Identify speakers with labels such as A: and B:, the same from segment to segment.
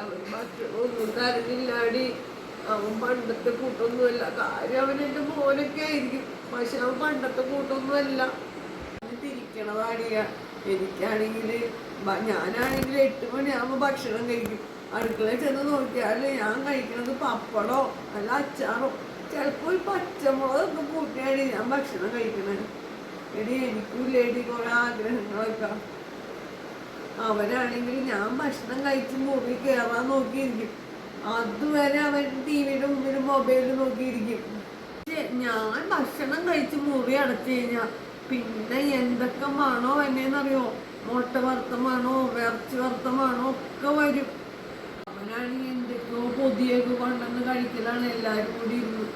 A: ഒന്നും തരുന്നില്ലാടി അവൻ പണ്ടത്തെ കൂട്ടൊന്നുമല്ല. കാര്യം അവൻ എന്റെ മോനൊക്കെ ആയിരിക്കും. പക്ഷെ അവൻ പണ്ടത്തെ കൂട്ടൊന്നുമല്ല. തിരിക്കണതാടിയ എനിക്കാണെങ്കിൽ ഞാനാണെങ്കിൽ എട്ട് മണിയാകുമ്പോൾ ഭക്ഷണം കഴിക്കും. അടുക്കളയിൽ ചെന്ന് നോക്കിയാൽ ഞാൻ കഴിക്കുന്നത് പപ്പടോ അല്ല അച്ചാറോ? ചിലപ്പോൾ പച്ചമുളകൊക്കെ കൂട്ടിയാണ് ഞാൻ ഭക്ഷണം കഴിക്കണത് എടി എനിക്കും ഇല്ലേടി കുറെ ആഗ്രഹങ്ങളൊക്കെ. അവനാണെങ്കിൽ ഞാൻ ഭക്ഷണം കഴിച്ച് മുറി കയറാൻ നോക്കിയിരിക്കും. അതുവരെ അവൻ ടി വിയുടെ മുമ്പിലും മൊബൈലും നോക്കിയിരിക്കും. ഞാൻ ഭക്ഷണം കഴിച്ച് മൂവി അടച്ചു കഴിഞ്ഞാൽ പിന്നെ എന്തൊക്കെ മണോ എന്നെന്നറിയോ മുട്ട വറുത്തമാണോ? ഇറച്ചി വറുത്തമാണോ? ഒക്കെ വരും. അവനാണെങ്കിൽ എന്തൊക്കെയോ പൊതിയൊക്കെ കൊണ്ടുവന്ന് കഴിക്കലാണ് എല്ലാവരും കൂടി ഇരുന്ന്.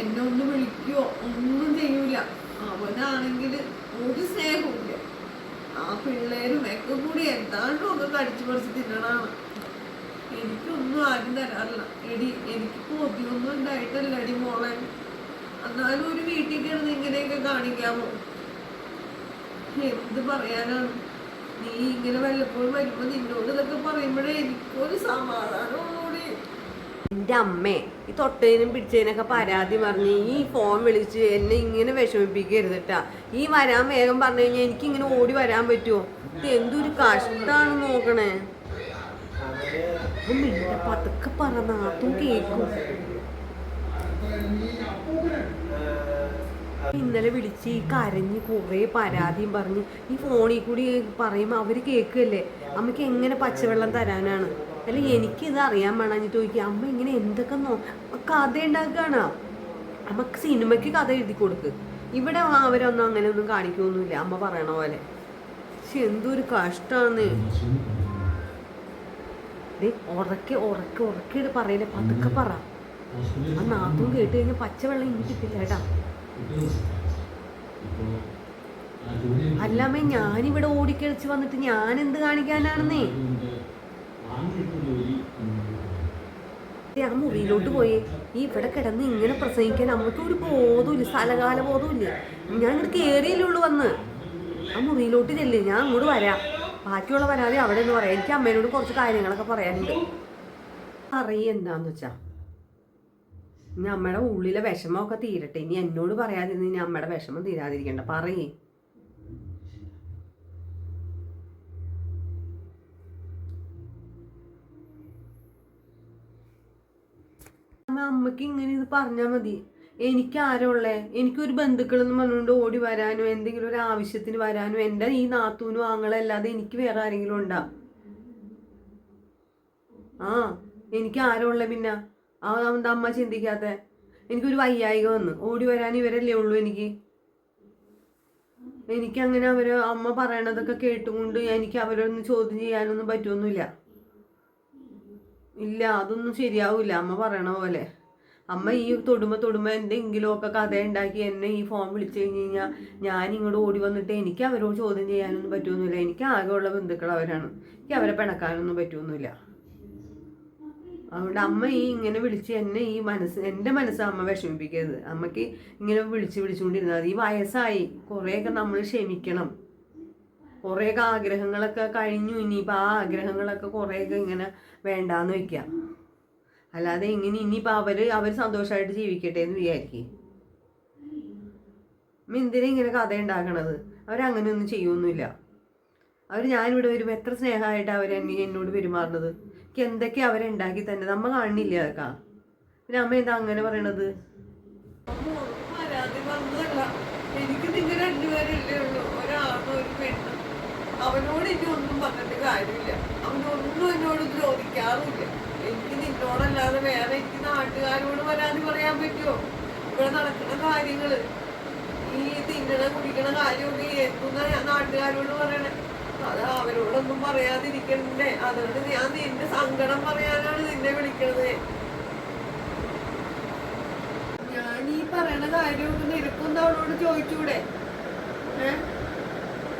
A: എന്നെ ഒന്ന് വിളിക്കുകയോ ഒന്നും ചെയ്യൂല. അവനാണെങ്കിൽ ഒരു സ്നേഹമില്ല ആ പിള്ളേരും ഒക്കെ കൂടി എന്താണ്ടും ഒക്കെ കടിച്ചു പറിച്ച് തിന്നണാണ് എനിക്കൊന്നും ആരും തരാറില്ല. എടി എനിക്ക് കൊതിയൊന്നും ഉണ്ടായിട്ടല്ല എടി മോളെ. എന്നാലും ഒരു വീട്ടിൽ കിടന്ന് ഇങ്ങനെയൊക്കെ കാണിക്കാമോ? എന്ത് പറയാനാണ്? നീ ഇങ്ങനെ വല്ലപ്പോഴും വരുമ്പോ നിന്നോട് ഇതൊക്കെ പറയുമ്പോഴേ എനിക്കൊരു സമാധാനമുള്ളൂടി
B: എന്റെ അമ്മേ ഈ തൊട്ടതിനും പിടിച്ചതിനൊക്കെ പരാതി പറഞ്ഞ് ഈ ഫോൺ വിളിച്ച് എന്നെ ഇങ്ങനെ വിഷമിപ്പിക്കരുത് കേട്ടാ ഈ വരാൻ വേഗം പറഞ്ഞു കഴിഞ്ഞാൽ എനിക്ക് ഇങ്ങനെ ഓടി വരാൻ പറ്റുമോ ഇത് എന്തൊരു കഷ്ടാണ് നോക്കണേ. പതുക്കെ പറ നാട്ടും ഇന്നലെ വിളിച്ച് ഈ കരഞ്ഞ് കുറേ പരാതിയും പറഞ്ഞ് ഈ ഫോണിൽ കൂടി പറയുമ്പോൾ അവർ കേൾക്കുകയല്ലേ അമ്മയ്ക്ക് എങ്ങനെ പച്ചവെള്ളം തരാനാണ്? അല്ല എനിക്കിത് അറിയാൻ വേണമെന്ന് ചോദിക്കുക അമ്മ ഇങ്ങനെ എന്തൊക്കെ നോ കഥ ഉണ്ടാക്കുകയാണ് അമ്മയ്ക്ക് സിനിമയ്ക്ക് കഥ എഴുതി കൊടുക്ക്. ഇവിടെ അവരൊന്നും അങ്ങനെ ഒന്നും കാണിക്കൊന്നുമില്ല അമ്മ പറയണ പോലെ. പക്ഷെ എന്തൊരു കഷ്ടമാണ് ഉറക്കെ ഉറക്കെ ഉറക്കെ പറയില്ല പതുക്കെ പറ. ആ നാത്തും കേട്ട് കഴിഞ്ഞാൽ പച്ചവെള്ളം ഇനി കിട്ടില്ല കേട്ടാ. അല്ലാമേ ഞാനിവിടെ ഓടിക്കളിച്ച് വന്നിട്ട് ഞാൻ എന്ത് കാണിക്കാനാണെന്നേ? ആ മുറിയിലോട്ട് പോയി. ഈ ഇവിടെ കിടന്ന് ഇങ്ങനെ പ്രസംഗിക്കാൻ അമ്മയ്ക്ക് ഒരു ബോധമില്ല സ്ഥലകാല ബോധമില്ല ഞാൻ ഇങ്ങോട്ട് കയറിയല്ലേ വന്ന്. ആ മുറിയിലോട്ട് ചെല്ലേ. ഞാൻ അങ്ങോട്ട് വരാം. ബാക്കിയുള്ള പരാതി അവിടെ എന്ന് പറയാം. എനിക്ക് അമ്മേനോട് കുറച്ച് കാര്യങ്ങളൊക്കെ പറയാനുണ്ട്. അറിയ എന്താന്ന് വെച്ചാ. ഇനി അമ്മയുടെ ഉള്ളിലെ വിഷമമൊക്കെ തീരട്ടെ. ഇനി എന്നോട് പറയാതിരുന്ന് ഇനി അമ്മയുടെ വിഷമം തീരാതിരിക്കണ്ട. പറയേ. അമ്മ അമ്മയ്ക്ക് ഇങ്ങനെ ഇത് പറഞ്ഞാൽ മതി. എനിക്ക് ആരുള്ളേ എനിക്കൊരു ബന്ധുക്കളെന്ന് പറഞ്ഞുകൊണ്ട് ഓടി വരാനോ എന്തെങ്കിലും ഒരു ആവശ്യത്തിന് വരാനോ എന്റെ ഈ നാത്തൂനും ആങ്ങളല്ലാതെ എനിക്ക് വേറെ ആരെങ്കിലും ഉണ്ടാ? ആ എനിക്ക് ആരാ ഉള്ളേ പിന്നെ? ആ എന്താ അമ്മ ചിന്തിക്കാത്ത? എനിക്കൊരു വയ്യായിക വന്ന്. ഓടി വരാൻ ഇവരല്ലേ ഉള്ളൂ എനിക്ക്. എനിക്കങ്ങനെ അവർ അമ്മ പറയണതൊക്കെ കേട്ടുകൊണ്ട് എനിക്ക് അവരൊന്നും ചോദ്യം ചെയ്യാനൊന്നും പറ്റുമൊന്നുമില്ല ഇല്ല അതൊന്നും ശരിയാവില്ല അമ്മ പറയണ പോലെ. അമ്മ ഈ തൊടുമ തൊടുമ എന്തെങ്കിലും ഒക്കെ കഥ ഉണ്ടാക്കി എന്നെ ഈ ഫോൺ വിളിച്ചു കഴിഞ്ഞ് കഴിഞ്ഞാൽ ഞാൻ ഇങ്ങോട്ട് ഓടി വന്നിട്ട് എനിക്ക് അവരോട് ചോദ്യം ചെയ്യാനൊന്നും പറ്റുമൊന്നുമില്ല എനിക്ക് ആകെയുള്ള ബന്ധുക്കൾ അവരാണ്. എനിക്ക് അവരെ പിണക്കാനൊന്നും പറ്റുമൊന്നുമില്ല അതുകൊണ്ട് അമ്മ ഈ ഇങ്ങനെ വിളിച്ച് എന്നെ ഈ മനസ്സ് എന്റെ മനസ്സ് അമ്മ വിഷമിപ്പിക്കരുത്. അമ്മയ്ക്ക് ഇങ്ങനെ വിളിച്ച് വിളിച്ചുകൊണ്ടിരുന്നാൽ ഈ വയസ്സായി. കുറേയൊക്കെ നമ്മൾ ക്ഷമിക്കണം. കുറേയൊക്കെ ആഗ്രഹങ്ങളൊക്കെ കഴിഞ്ഞു. ഇനിയിപ്പോൾ ആ ആഗ്രഹങ്ങളൊക്കെ കുറേയൊക്കെ ഇങ്ങനെ വേണ്ടാന്ന് വെക്കാം അല്ലാതെ ഇങ്ങനെ ഇനിയിപ്പോൾ അവർ അവർ സന്തോഷമായിട്ട് ജീവിക്കട്ടെ എന്ന് വിചാരിക്കും. എന്തിനാ ഇങ്ങനെ കഥ ഉണ്ടാക്കണത് അവരങ്ങനെയൊന്നും ചെയ്യൊന്നുമില്ല. അവർ ഞാനിവിടെ വരുമ്പോൾ എത്ര സ്നേഹമായിട്ട് അവർ എന്നോട് പെരുമാറുന്നത്? എനിക്ക് എന്തൊക്കെ അവരുണ്ടാക്കി തന്നെ? നമ്മ കാണില്ല അതൊക്കെ. പിന്നെ അമ്മ എന്താ അങ്ങനെ പറയണത്?
A: എനിക്ക് നിങ്ങൾ രണ്ടുപേരല്ലേ ഉള്ളൂ. ഒരാളും ഒരു പെണ്ണും. അവനോട് ഇനി ഒന്നും പറഞ്ഞിട്ട് കാര്യമില്ല. അവനൊന്നും എന്നോട് ദ്രോഹിക്കാറുമില്ല. എനിക്ക് നിന്നോടല്ലാതെ വേറെ എനിക്ക് നാട്ടുകാരോട് പരാതി പറയാൻ പറ്റുമോ? ഇവിടെ നടക്കുന്ന കാര്യങ്ങൾ ഈ തിന്നണ കുടിക്കണ കാര്യമൊക്കെ ഏൽക്കുന്ന നാട്ടുകാരോട് പറയണേ? അത് അവരോടൊന്നും പറയാതിരിക്കണ്ടേ? അതുകൊണ്ട് ഞാൻ നിന്റെ സങ്കടം പറയാനാണ് നിന്നെ വിളിക്കണത്. ഞാൻ ഈ പറയണ കാര്യമൊക്കെ നിനക്കൊന്ന് അവളോട് ചോദിച്ചൂടെ? ഏ?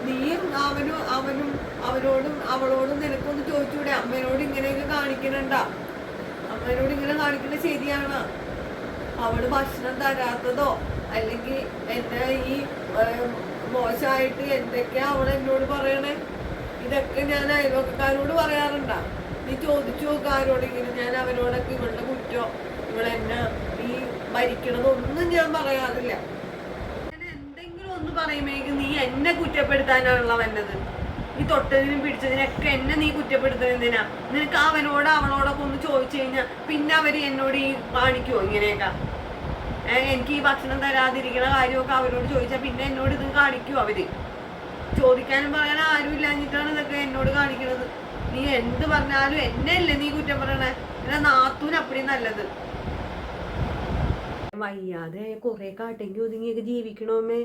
A: നീയും അവനും അവനും അവനോടും അവളോടും നിനക്കൊന്ന് ചോദിച്ചൂടെ. അമ്മേനോട് ഇങ്ങനെയൊക്കെ കാണിക്കണണ്ട. അമ്മേനോട് ഇങ്ങനെ കാണിക്കണ ശരിയാണ്. അവൾ ഭക്ഷണം തരാത്തതോ അല്ലെങ്കിൽ എന്നെ ഈ മോശമായിട്ട് എന്തൊക്കെയാ അവൾ എന്നോട് പറയണേ? ഇതൊക്കെ ഞാൻ അയൽവക്കക്കാരോട് പറയാറുണ്ടാ. നീ ചോദിച്ചു നോക്കാരോട് ആരോടെങ്കിലും ഞാൻ അവരോടൊക്കെ ഇവളുടെ കുറ്റോ ഇവളെന്നെ നീ ഭരിക്കണതൊന്നും ഞാൻ പറയാറില്ല. പറയുമ്പോഴേക്കും നീ എന്നെ കുറ്റപ്പെടുത്താനാണല്ലോ വന്നത്. നീ തൊട്ടതിനും പിടിച്ചതിനൊക്കെ എന്നെ നീ കുറ്റപ്പെടുത്തുന്നത് എന്തിനാ? നിനക്ക് അവനോട് അവളോടൊക്കെ ഒന്ന് ചോദിച്ചു കഴിഞ്ഞാൽ പിന്നെ അവർ എന്നോട് ഈ കാണിക്കുമോ ഇങ്ങനെയൊക്കെ? എനിക്ക് ഈ ഭക്ഷണം തരാതിരിക്കുന്ന കാര്യമൊക്കെ അവരോട് ചോദിച്ചാൽ പിന്നെ എന്നോട് ഇത് കാണിക്കുമോ അവർ? ചോദിക്കാനും പറയാനും ആരും ഇല്ലാഞ്ഞിട്ടാണ് ഇതൊക്കെ എന്നോട് കാണിക്കുന്നത് നീ എന്ത് പറഞ്ഞാലും എന്നെ അല്ലേ നീ കുറ്റം പറയണേ? എന്നാ നാത്തൂന് അപ്പടി നല്ലത്. വയ്യാതെ കുറെ കാട്ടെങ്കിൽ ഒതുങ്ങിയൊക്കെ ജീവിക്കണോമേ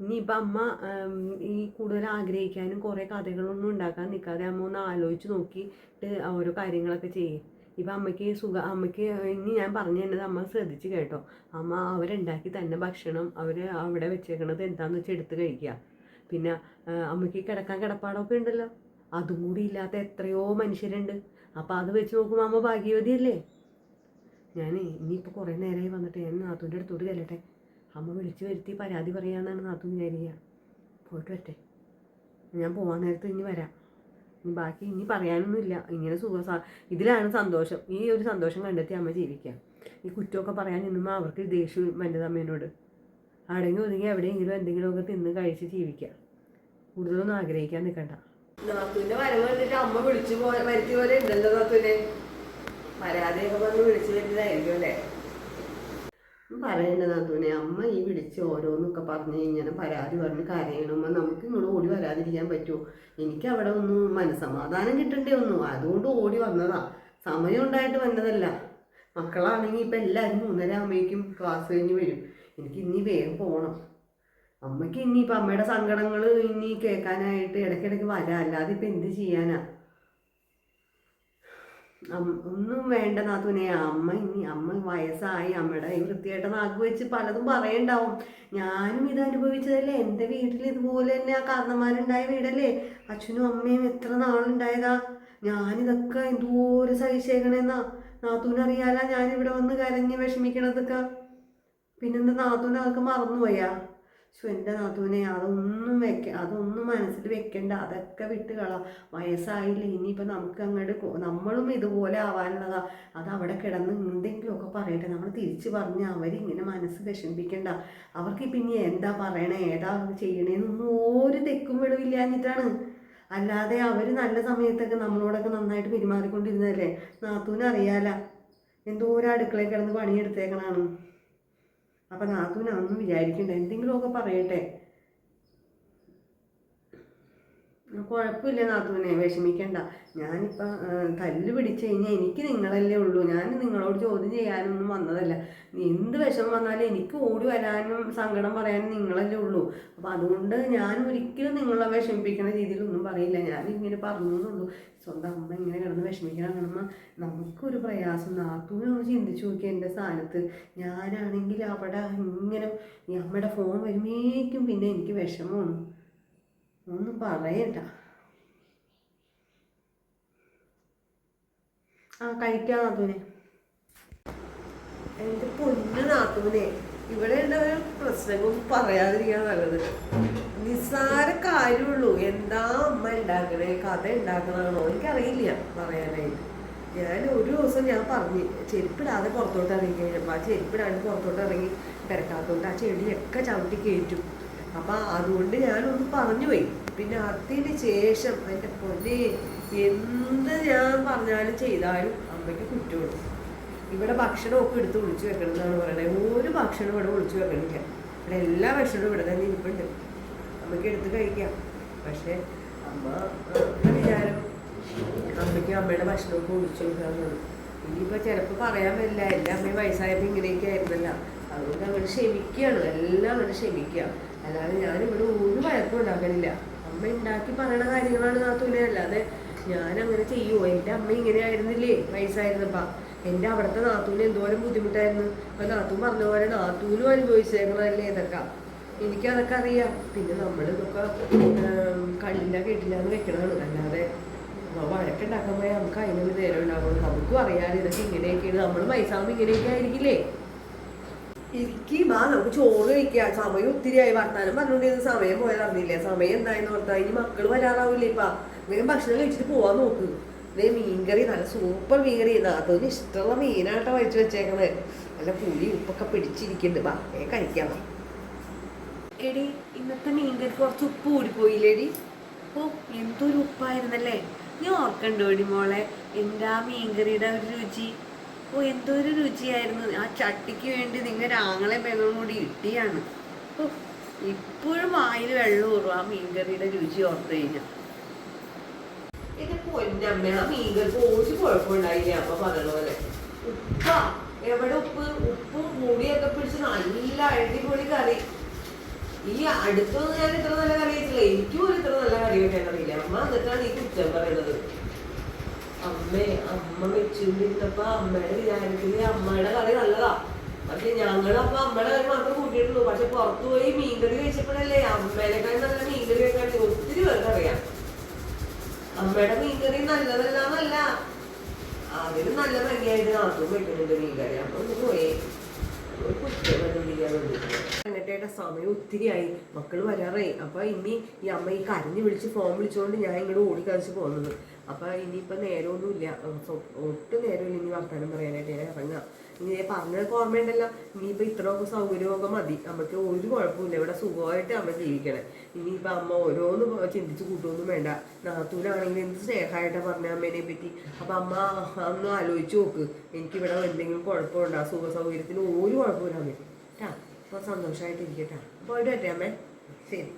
A: ഇനിയിപ്പം അമ്മ ഉം, ഈ കൂടുതൽ ആഗ്രഹിക്കാനും കുറേ കഥകളൊന്നും ഉണ്ടാക്കാൻ നിൽക്കാതെ അമ്മ ഒന്ന് ആലോചിച്ച് നോക്കിയിട്ട് ഓരോ കാര്യങ്ങളൊക്കെ ചെയ്യും. ഇപ്പം അമ്മയ്ക്ക് സുഖ അമ്മയ്ക്ക് ഇനി ഞാൻ പറഞ്ഞു തന്നത് അമ്മ ശ്രദ്ധിച്ച് കേട്ടോ. അമ്മ അവരുണ്ടാക്കി തന്നെ ഭക്ഷണം അവർ അവിടെ വെച്ചേക്കണത് എന്താണെന്ന് വെച്ചാൽ എടുത്ത് കഴിക്കുക പിന്നെ അമ്മയ്ക്ക് കിടക്കാൻ കിടപ്പാടമൊക്കെ ഉണ്ടല്ലോ. അതും കൂടി ഇല്ലാത്ത എത്രയോ മനുഷ്യരുണ്ട്. അപ്പം അത് വെച്ച് നോക്കുമ്പോൾ അമ്മ ഭാഗ്യവതിയല്ലേ? ഞാനേ ഇനിയിപ്പോൾ കുറേ നേരമായി വന്നിട്ട് ഞാൻ നാത്തൂന്റെ അടുത്തോട്ട് ചെല്ലട്ടെ. അമ്മ വിളിച്ചു വരുത്തി പരാതി പറയാന്നാണ് നാത്തും വിചാരിക്കുക. പോയിട്ട് വരട്ടെ. ഞാൻ പോകാൻ നേരത്ത് ഇനി വരാം. ഇനി ബാക്കി ഇനി പറയാനൊന്നുമില്ല. ഇങ്ങനെ സുഖ ഇതിലാണ് സന്തോഷം. ഈ ഒരു സന്തോഷം കണ്ടെത്തി അമ്മ ജീവിക്കുക. ഈ കുറ്റമൊക്കെ പറയാൻ നിന്നുമ്പോൾ അവർക്ക് ദേഷ്യം എന്റെ അമ്മേനോട്. അടങ്ങി ഒതുങ്ങി എവിടെയെങ്കിലും എന്തെങ്കിലുമൊക്കെ തിന്ന് കഴിച്ച് ജീവിക്കുക. കൂടുതലൊന്നും ആഗ്രഹിക്കാൻ നിൽക്കണ്ട. നാത്തുവിന്റെ വരവ് കണ്ടിട്ട് അമ്മ വിളിച്ചു പോ വരുത്തിയ പോലെ ഉണ്ടല്ലോ നാത്തുവിനെ. പരാതിയൊക്കെ പറഞ്ഞ് വിളിച്ചു വരുന്നതായിരിക്കും അല്ലേ? പറയണ്ട നാത്തൂനെ അമ്മ ഈ വിളിച്ച് ഓരോന്നൊക്കെ പറഞ്ഞ് ഇങ്ങനെ പരാതി പറഞ്ഞ് കരയണമ്പോൾ നമുക്ക് ഇങ്ങോട്ട് ഓടി വരാതിരിക്കാൻ പറ്റുമോ? എനിക്ക് അവിടെ ഒന്നും മനസ്സമാധാനം കിട്ടണ്ടേ ഒന്നും. അതുകൊണ്ട് ഓടി വന്നതാ. സമയം ഉണ്ടായിട്ട് വന്നതല്ല. മക്കളാണെങ്കിൽ ഇപ്പം എല്ലാവരും മൂന്നര ആകുമ്പോഴേക്കും ക്ലാസ് കഴിഞ്ഞ് വരും. എനിക്ക് ഇനി വേഗം പോകണം അമ്മയ്ക്ക് ഇനിയിപ്പോൾ അമ്മയുടെ സങ്കടങ്ങൾ ഇനി കേൾക്കാനായിട്ട് ഇടയ്ക്കിടയ്ക്ക് വരാം. അല്ലാതെ ഇപ്പം എന്ത് ചെയ്യാനാ? ഒന്നും വേണ്ട നാത്തൂനെ. അമ്മ ഇനി അമ്മ വയസ്സായി. അമ്മയുടെ ഈ വൃത്തിയായിട്ട് നാക്ക് വെച്ച് പലതും പറയണ്ടാവും. ഞാനും ഇത് അനുഭവിച്ചതല്ലേ? എന്റെ വീട്ടിൽ ഇതുപോലെ തന്നെ ആ കാരണന്മാരുണ്ടായ വീടല്ലേ? അച്ഛനും അമ്മയും എത്ര നാളുണ്ടായതാ? ഞാനിതൊക്കെ എന്തോരം സഹിച്ചേക്കണേന്നാ? നാത്തൂനറിയാല ഞാനിവിടെ വന്ന് കരഞ്ഞ് വിഷമിക്കണതൊക്കെ. പിന്നെന്താ നാത്തൂനെ അതൊക്കെ മറന്നുപോയാ? പക്ഷെ എന്റെ നാത്തൂനെ അതൊന്നും വെക്ക അതൊന്നും മനസ്സിൽ വെക്കണ്ട. അതൊക്കെ വിട്ട് കള. വയസ്സായില്ല ഇനിയിപ്പോൾ നമുക്ക് അങ്ങോട്ട് നമ്മളും ഇതുപോലെ ആവാനുള്ളതാ. അത് അവിടെ കിടന്ന് എന്തെങ്കിലുമൊക്കെ പറയട്ടെ. നമ്മൾ തിരിച്ച് പറഞ്ഞ് അവരിങ്ങനെ മനസ്സ് വിഷമിപ്പിക്കണ്ട. അവർക്ക് ഇനി എന്താ പറയണേ? ഏതാ ചെയ്യണേന്നൊന്നും ഒരു തെക്കും വെളിവില്ലാഞ്ഞിട്ടാണ് അല്ലാതെ അവർ നല്ല സമയത്തൊക്കെ നമ്മളോടൊക്കെ നന്നായിട്ട് പെരുമാറിക്കൊണ്ടിരുന്നതല്ലേ? നാത്തൂനറിയാല. എന്തോരം അടുക്കളയിൽ കിടന്ന് പണിയെടുത്തേക്കണാണ്. അപ്പം നാത്തൂനൊന്നും വിചാരിക്കണ്ട എന്തെങ്കിലുമൊക്കെ പറയട്ടെ. കുഴപ്പമില്ല നാത്തൂനെ വിഷമിക്കണ്ട. ഞാനിപ്പോൾ തല്ല് പിടിച്ചു കഴിഞ്ഞാൽ എനിക്ക് നിങ്ങളല്ലേ ഉള്ളൂ. ഞാൻ നിങ്ങളോട് ചോദ്യം ചെയ്യാനൊന്നും വന്നതല്ല. എന്ത് വിഷമം വന്നാലും എനിക്ക് ഓടി വരാനും സങ്കടം പറയാനും നിങ്ങളല്ലേ ഉള്ളൂ. അപ്പം അതുകൊണ്ട് ഞാൻ ഒരിക്കലും നിങ്ങളെ വിഷമിപ്പിക്കുന്ന രീതിയിലൊന്നും പറയില്ല. ഞാൻ ഇങ്ങനെ പറഞ്ഞു എന്നുള്ളൂ. സ്വന്തം അമ്മ ഇങ്ങനെ കിടന്ന് വിഷമിക്കണം. കാണുമ്പോൾ നമുക്കൊരു പ്രയാസം. നാത്തൂനൊന്ന് ചിന്തിച്ചു നോക്കി എന്റെ സ്ഥാനത്ത്. ഞാനാണെങ്കിൽ അവിടെ ഇങ്ങനെ അമ്മയുടെ ഫോൺ വരുമേക്കും പിന്നെ എനിക്ക് വിഷമമാണ്. ഒന്നും പറയണ്ട. ആ കഴിക്കാം നാത്തൂനെ. എന്റെ പൊന്നു നാത്തൂനെ ഇവിടെ ഒരു പ്രശ്നങ്ങൾ പറയാതിരിക്കാൻ നല്ലത്. നിസ്സാര കാര്യമുള്ളൂ. എന്താ അമ്മ ഉണ്ടാക്കണേ കഥ ഉണ്ടാക്കണതാണോ എനിക്കറിയില്ല പറയാനായിട്ട്. ഞാൻ ഒരു ദിവസം ഞാൻ പറഞ്ഞു ചെരുപ്പിടാതെ പുറത്തോട്ട് ഇറങ്ങി കഴിഞ്ഞപ്പോൾ ആ ചെരുപ്പിടാണ്ട് പുറത്തോട്ട് ഇറങ്ങി പെരക്കാത്തോണ്ട് ആ ചെടിയൊക്കെ ചവിട്ടി കയറ്റും. അപ്പം അതുകൊണ്ട് ഞാനൊന്ന് പറഞ്ഞു പോയി പിന്നെ അതിന് ശേഷം എന്റെ പൊന്നെ എന്ത് ഞാൻ പറഞ്ഞാലും ചെയ്താലും അമ്മയ്ക്ക് കുറ്റമുള്ളൂ ഇവിടെ ഭക്ഷണമൊക്കെ എടുത്ത് ഒളിച്ചു വെക്കണം എന്നാണ് പറയുന്നത് ഒരു ഭക്ഷണം ഇവിടെ ഒളിച്ചു വെക്കണില്ല. ഇവിടെ എല്ലാ ഭക്ഷണവും ഇവിടെ തന്നെ ഇരിപ്പുണ്ട്. അമ്മയ്ക്ക് എടുത്ത് കഴിക്കാം. പക്ഷേ അമ്മ വിചാരം? അമ്മയ്ക്ക് അമ്മയുടെ ഭക്ഷണമൊക്കെ ഒളിച്ചു വെക്കാന്നുള്ളൂ. ഇനിയിപ്പോൾ ചിലപ്പോൾ പറയാൻ പറ്റില്ല. എല്ലാ അമ്മയും വയസ്സായപ്പോൾ ഇങ്ങനെയൊക്കെ ആയിരുന്നല്ല. അതുകൊണ്ട് അവർ ക്ഷമിക്കുകയാണ്. എല്ലാം അവർ ക്ഷമിക്കുക. അല്ലാതെ ഞാനിവിടെ ഒരു വഴക്കും ഉണ്ടാക്കണില്ല അമ്മ ഉണ്ടാക്കി പറയണ കാര്യങ്ങളാണ് നാത്തൂനെ. അല്ലാതെ ഞാൻ അങ്ങനെ ചെയ്യുമോ എന്റെ അമ്മ ഇങ്ങനെ ആയിരുന്നില്ലേ? വയസ്സായിരുന്നപ്പാ. എന്റെ അവിടുത്തെ നാത്തൂന് എന്തോരം ബുദ്ധിമുട്ടായിരുന്നു. അപ്പൊ നാത്തൂൻ പറഞ്ഞ പോലെ നാത്തൂനും അനുഭവിച്ചേക്കണല്ലേ ഇതൊക്കെ. എനിക്കതൊക്കെ അറിയാം. പിന്നെ നമ്മൾ ഇതൊക്കെ കള്ളില്ല കേട്ടില്ല എന്ന് വെക്കണതാണ്. അല്ലാതെ പോയാൽ നമുക്ക് അതിനൊരു നേരം ഉണ്ടാവുള്ളൂ നമുക്കും അറിയാതെ ഇതൊക്കെ ഇങ്ങനെയൊക്കെയാണ്. നമ്മൾ വയസ്സാകുമ്പോൾ ഇങ്ങനെയൊക്കെ ആയിരിക്കില്ലേ? ഇരിക്കും മാ നമുക്ക് ചോറ് കഴിക്കാം. സമയം ഒത്തിരിയായി വർത്താനം പറഞ്ഞുകൊണ്ടിരുന്ന സമയം പോയത് അറിഞ്ഞില്ല? സമയം എന്തായെന്ന് ഓർത്താ? ഇനി മക്കൾ വരാറാവില്ല ഇപ്പൊ? വേഗം ഭക്ഷണം കഴിച്ചിട്ട് പോവാൻ നോക്ക്. ഇതേ മീൻകറി നല്ല സൂപ്പർ മീൻകറി. അതൊന്നും ഇഷ്ടമുള്ള മീനാട്ടോ വെച്ച് വെച്ചേക്കണത് നല്ല പുളി ഉപ്പൊക്കെ പിടിച്ചിരിക്കുന്നുണ്ട്. വാ വേഗം കഴിക്കാം. എടി ഇന്നത്തെ മീൻകറി കുറച്ച് ഉപ്പ് കൂടിപ്പോയില്ലേടി? ഓ എന്തൊരു ഉപ്പായിരുന്നല്ലേ? ഞാൻ ഓർക്കണ്ടോ എടി മോളെ? എന്താ മീൻകറിയുടെ ഒരു രുചി? ഓ എന്തൊരു രുചിയായിരുന്നു. ആ ചട്ടിക്ക് വേണ്ടി നിങ്ങൾ ആങ്ങളെ പെങ്ങളും കൂടി ഇട്ടിയാണ്. ഓ ഇപ്പോഴും വായിൽ വെള്ളം ഊറും ആ മീൻകറിയുടെ രുചി ഓർത്തു കഴിഞ്ഞാൽ എന്റെ പൊന്നമ്മ ആ മീൻകറി ഒരു കുഴപ്പമുണ്ടായില്ല? അപ്പൊ പറഞ്ഞ ഉപ്പാ എവിടെ ഉപ്പ്? ഉപ്പും മുടിയൊക്കെ പിടിച്ച് നല്ല അടിപൊളി കറി. ഈ അടുത്തൊന്നും ഞാൻ ഇത്ര നല്ല കറി വെച്ചില്ല എനിക്കും ഒരു ഇത്ര നല്ല കറി വെക്കാൻ അറിയില്ല. അമ്മ എന്നിട്ടാണ് ഈ കുറ്റം പറയണത് അമ്മേ അമ്മ വെച്ചുകൊണ്ടിരുന്നപ്പോ അമ്മയുടെ വിചാരത്തിൽ അമ്മയുടെ കറി നല്ലതാ. പക്ഷെ ഞങ്ങളപ്പോ അമ്മയുടെ കറി മാത്രം കൂട്ടിയിട്ടുള്ളൂ. പക്ഷെ പുറത്തു പോയി മീൻകറി കഴിച്ചപ്പോഴല്ലേ അമ്മേനെക്കാൾ നല്ല മീൻകറി വെക്കാൻ ഒത്തിരി പേർക്ക് അറിയാം. അമ്മയുടെ മീൻകറി നല്ലതല്ലാന്നല്ല. അതിന് നല്ല ഭംഗിയായിട്ട് നാട്ടും വെക്കുന്നുണ്ട് മീൻകറി. അപ്പൊ ഒന്ന് പോയേ. ഒരു സമയം ഒത്തിരി ആയി. മക്കൾ വരാറായി. അപ്പൊ ഇനി ഈ അമ്മ ഈ കരഞ്ഞു വിളിച്ച് ഫോൺ വിളിച്ചുകൊണ്ട് ഞാൻ ഇങ്ങോട്ട് ഓടി കളിച്ച് പോകുന്നത് അപ്പൊ ഇനിയിപ്പൊ നേരമൊന്നുമില്ല ഒട്ടും നേരമില്ല ഇനി വർത്തമാനം പറയാനായിട്ട്. ഞാൻ ഇറങ്ങാം. ഞാൻ പറഞ്ഞതൊക്കെ ഓർമ്മയുണ്ടല്ലോ. ഇനിയിപ്പോ ഇത്രയൊക്കെ സൗകര്യമൊക്കെ മതി. നമുക്ക് ഒരു കുഴപ്പമില്ല ഇവിടെ സുഖമായിട്ട് നമ്മൾ ജീവിക്കണേ. ഇനിയിപ്പോ അമ്മ ഓരോന്ന് ചിന്തിച്ചു കൂട്ടുമൊന്നും വേണ്ട. നാത്തൂരാണെങ്കിൽ എന്ത് സ്നേഹമായിട്ടാ പറഞ്ഞ അമ്മേനെ പറ്റി. അപ്പൊ അമ്മ ഒന്ന് ആലോചിച്ച് നോക്ക്. എനിക്ക് ഇവിടെ എന്തെങ്കിലും കുഴപ്പമുണ്ടോ? സുഖ സൗകര്യത്തിന് ഒരു കുഴപ്പമില്ല അമ്മ. കേട്ടാ അപ്പൊ സന്തോഷമായിട്ടിരിക്കട്ടാ. അപ്പോൾ അവിടെ അമ്മേ. ശരി.